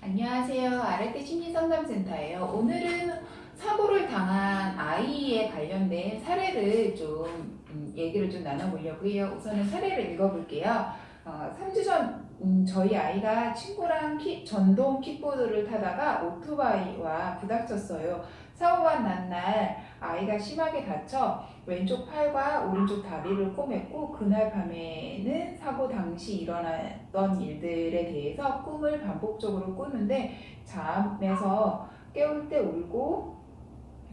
안녕하세요. 아르테 심리상담센터예요. 오늘은 사고를 당한 아이에 관련된 사례를 좀 음, 얘기를 좀 나눠보려고 해요. 우선은 사례를 읽어볼게요. 어, 3주 전 음, 저희 아이가 친구랑 키- 전동 킥보드를 타다가 오토바이와 부닥쳤어요. 사고가 난 날 아이가 심하게 다쳐 왼쪽 팔과 오른쪽 다리를 꼬맸고 그날 밤에는 사고 당시 일어났던 일들에 대해서 꿈을 반복적으로 꾸는데 잠에서 깨울 때 울고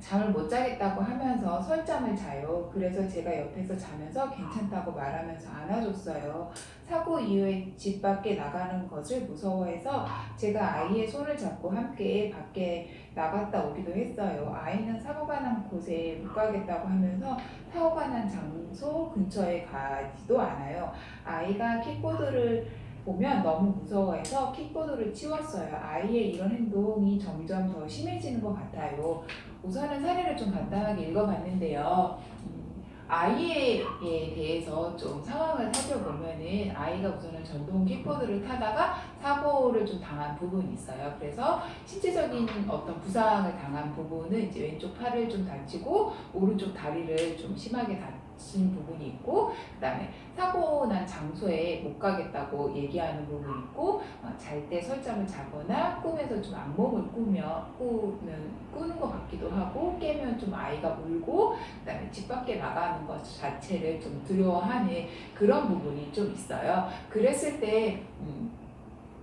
잠을 못 자겠다고 하면서 설잠을 자요. 그래서 제가 옆에서 자면서 괜찮다고 말하면서 안아줬어요. 사고 이후에 집 밖에 나가는 것을 무서워해서 제가 아이의 손을 잡고 함께 밖에 나갔다 오기도 했어요. 아이는 사고가 난 곳에 못 가겠다고 하면서 사고가 난 장소 근처에 가지도 않아요. 아이가 킥보드를 보면 너무 무서워해서 킥보드를 치웠어요. 아이의 이런 행동이 점점 더 심해지는 것 같아요. 우선은 사례를 좀 간단하게 읽어봤는데요. 음, 아이에 대해서 좀 상황을 살펴보면은 아이가 우선은 전동 킥보드를 타다가 사고를 좀 당한 부분이 있어요. 그래서 신체적인 어떤 부상을 당한 부분은 이제 왼쪽 팔을 좀 다치고 오른쪽 다리를 좀 심하게 다 친 부분이 있고 그다음에 사고 난 장소에 못 가겠다고 얘기하는 부분이 있고 어, 잘때 설잠을 자거나 꿈에서 좀 악몽을 꾸며 꾸는 꾸는 것 같기도 하고 깨면 좀 아이가 울고 그다음에 집 밖에 나가는 것 자체를 좀 두려워하는 그런 부분이 좀 있어요. 그랬을 때 음,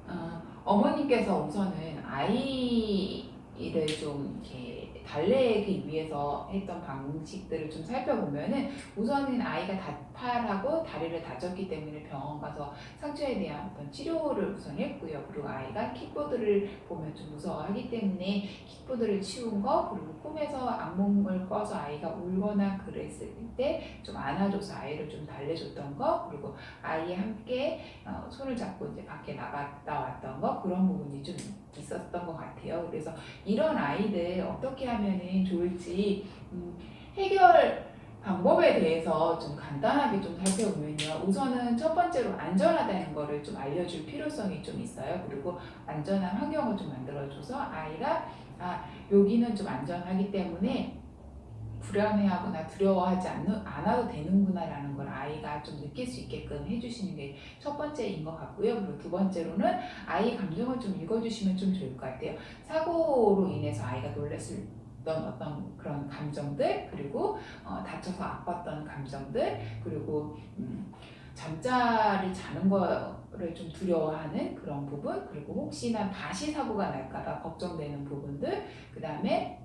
어, 어머님께서 우선은 아이를 좀 이렇게 달래기 위해서 했던 방식들을 좀 살펴보면은 우선은 아이가 다팔하고 다리를 다쳤기 때문에 병원 가서 상처에 대한 어떤 치료를 우선 했고요. 그리고 아이가 킥보드를 보면 좀 무서워하기 때문에 킥보드를 치운 거 그리고 꿈에서 악몽을 꿔서 아이가 울거나 그랬을 때 좀 안아줘서 아이를 좀 달래줬던 거 그리고 아이와 함께 어, 손을 잡고 이제 밖에 나갔다 왔던 거 그런 부분이 좀 있었던 것 같아요. 그래서 이런 아이들 어떻게 하면 은 좋을지 음, 해결 방법에 대해서 좀 간단하게 좀 살펴보면요. 우선은 첫 번째로 안전하다는 거를 좀 알려줄 필요성이 좀 있어요. 그리고 안전한 환경을 좀 만들어줘서 아이가 아 여기는 좀 안전하기 때문에 불안해하거나 두려워하지 않, 않아도 되는구나라는 걸 아이가 좀 느낄 수 있게끔 해주시는 게 첫 번째인 것 같고요. 그리고 두 번째로는 아이 감정을 좀 읽어주시면 좀 좋을 것 같아요. 사고로 인해서 아이가 놀랐을 어떤 어떤 그런 감정들 그리고 어, 다쳐서 아팠던 감정들 그리고 음, 잠자리 자는 거를 좀 두려워하는 그런 부분 그리고 혹시나 다시 사고가 날까봐 걱정되는 부분들 그 다음에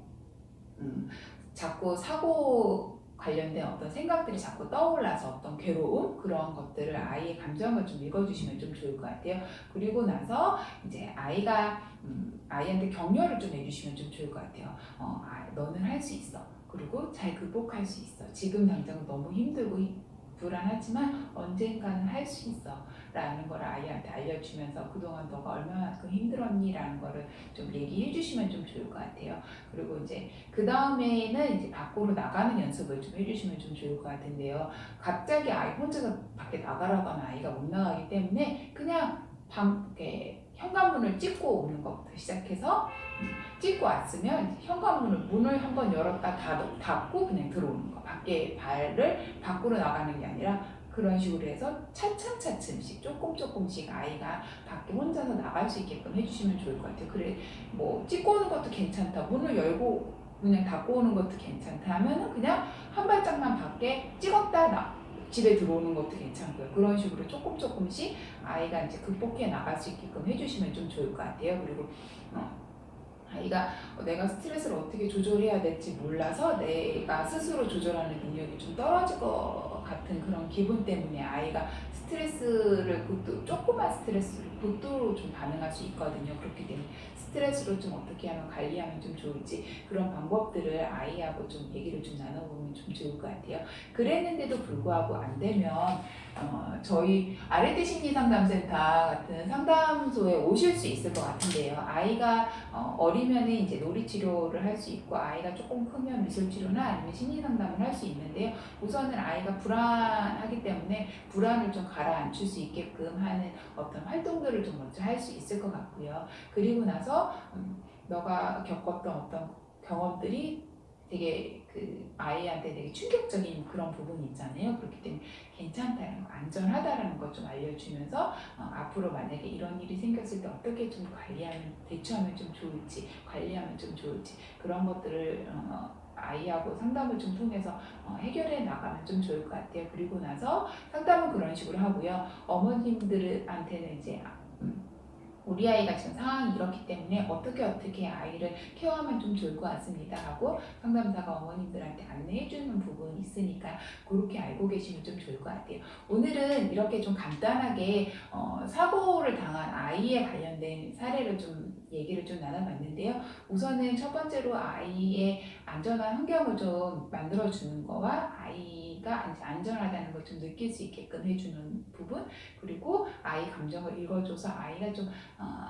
음, 자꾸 사고 관련된 어떤 생각들이 자꾸 떠올라서 어떤 괴로움 그런 것들을 아이의 감정을 좀 읽어주시면 좀 좋을 것 같아요. 그리고 나서 이제 아이가 음, 아이한테 격려를 좀 해주시면 좀 좋을 것 같아요. 어, 아, 너는 할 수 있어. 그리고 잘 극복할 수 있어. 지금 당장 너무 힘들고 힘- 불안하지만 언젠가는 할 수 있어. 라는 걸 아이한테 알려주면서 그동안 너가 얼마만큼 힘들었니? 라는 거를 좀 얘기해 주시면 좀 좋을 것 같아요. 그리고 이제 그 다음에는 이제 밖으로 나가는 연습을 좀 해주시면 좀 좋을 것 같은데요. 갑자기 아이 혼자서 밖에 나가라거나 아이가 못 나가기 때문에 그냥 방, 이렇게 현관문을 찍고 오는 것부터 시작해서 음, 찍고 왔으면 현관문을 문을 한번 열었다 닫- 닫고 그냥 들어오는 거. 밖에 발을 밖으로 나가는 게 아니라 그런 식으로 해서 차츰차츰씩 조금 조금씩 아이가 밖에 혼자서 나갈 수 있게끔 해주시면 좋을 것 같아요. 그래 뭐 찍고 오는 것도 괜찮다. 문을 열고 그냥 닫고 오는 것도 괜찮다 하면은 그냥 한 발짝만 밖에 찍었다 나 집에 들어오는 것도 괜찮고요. 그런 식으로 조금 조금씩 아이가 이제 극복해 나갈 수 있게끔 해주시면 좀 좋을 것 같아요. 그리고 어, 아이가 내가 스트레스를 어떻게 조절해야 될지 몰라서 내가 스스로 조절하는 능력이 좀 떨어질 것 같은 그런 기분 때문에 아이가 스트레스를 그것도 조그만 스트레스를 그것도 좀 반응할 수 있거든요. 그렇기 때문에 스트레스를 좀 어떻게 하면 관리하면 좀 좋을지 그런 방법들을 아이하고 좀 얘기를 좀 나눠보면 좀 좋을 것 같아요. 그랬는데도 불구하고 안 되면 어, 저희 아레테 심리 상담센터 같은 상담소에 오실 수 있을 것 같은데요. 아이가 어, 어리면은 이제 놀이 치료를 할 수 있고 아이가 조금 크면 미술 치료나 아니면 심리 상담을 할 수 있는데요. 우선은 아이가 불안하기 때문에 불안을 좀 가라앉힐 수 있게끔 하는 어떤 활동들을 좀 먼저 할 수 있을 것 같고요. 그리고 나서 음, 너가 겪었던 어떤 경험들이 되게 그 아이한테 되게 충격적인 그런 부분이 있잖아요. 그렇기 때문에 괜찮다는 거, 안전하다라는 거좀 알려주면서 어, 앞으로 만약에 이런 일이 생겼을 때 어떻게 좀 관리하면 대처하면 좀 좋을지 관리하면 좀 좋을지 그런 것들을 어, 아이하고 상담을 좀 통해서 어, 해결해 나가면 좀 좋을 것 같아요. 그리고 나서 상담은 그런 식으로 하고요. 어머님들한테는 이제 음, 우리 아이가 지금 상황이 이렇기 때문에 어떻게 어떻게 아이를 케어하면 좀 좋을 것 같습니다 하고 상담사가 어머님들한테 안내해 주는 부분이 있으니까 그렇게 알고 계시면 좀 좋을 것 같아요. 오늘은 이렇게 좀 간단하게 어, 사고를 당한 아이에 관련된 사례를 좀 얘기를 좀 나눠봤는데요. 우선은 첫 번째로 아이의 안전한 환경을 좀 만들어 주는 거와 아이가 안전하다는 걸 좀 느낄 수 있게끔 해주는 부분 그리고 아이 감정을 읽어줘서 아이가 좀 어,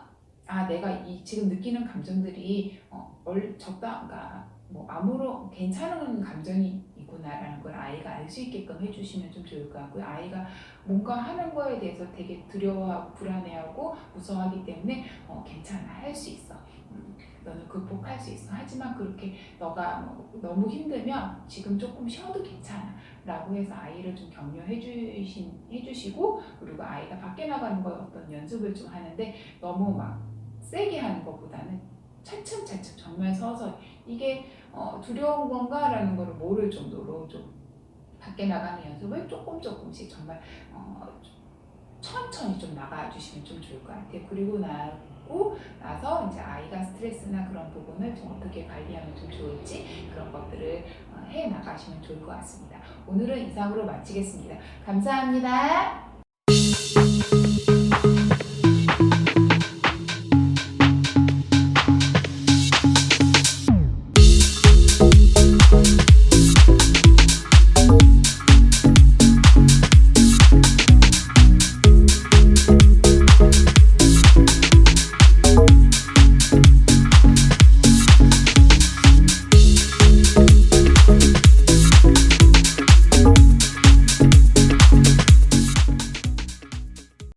아 내가 이 지금 느끼는 감정들이 어, 얼 적당 그러니까 뭐 아무런 괜찮은 감정이 있구나라는 걸 아이가 알 수 있게끔 해주시면 좀 좋을 것 같고요. 아이가 뭔가 하는 거에 대해서 되게 두려워하고 불안해하고 무서워하기 때문에 어, 괜찮아 할 수 있어. 음, 너는 극복할 수 있어. 하지만 그렇게 너가 뭐 너무 힘들면 지금 조금 쉬어도 괜찮아. 라고 해서 아이를 좀 격려해 주신, 해주시고 그리고 아이가 밖에 나가는 거에 어떤 연습을 좀 하는데 너무 막 세게 하는 것보다는 차츰차츰 정말 서서히 이게 어, 두려운 건가라는 거를 모를 정도로 좀 밖에 나가는 연습을 조금 조금씩 정말 어, 천천히 좀 나가 주시면 좀 좋을 것 같아요. 그리고 나고 나서 아이가 스트레스나 그런 부분을 좀 어떻게 관리하면 좀 좋을지 그런 것들을 어, 해 나가시면 좋을 것 같습니다. 오늘은 이상으로 마치겠습니다. 감사합니다.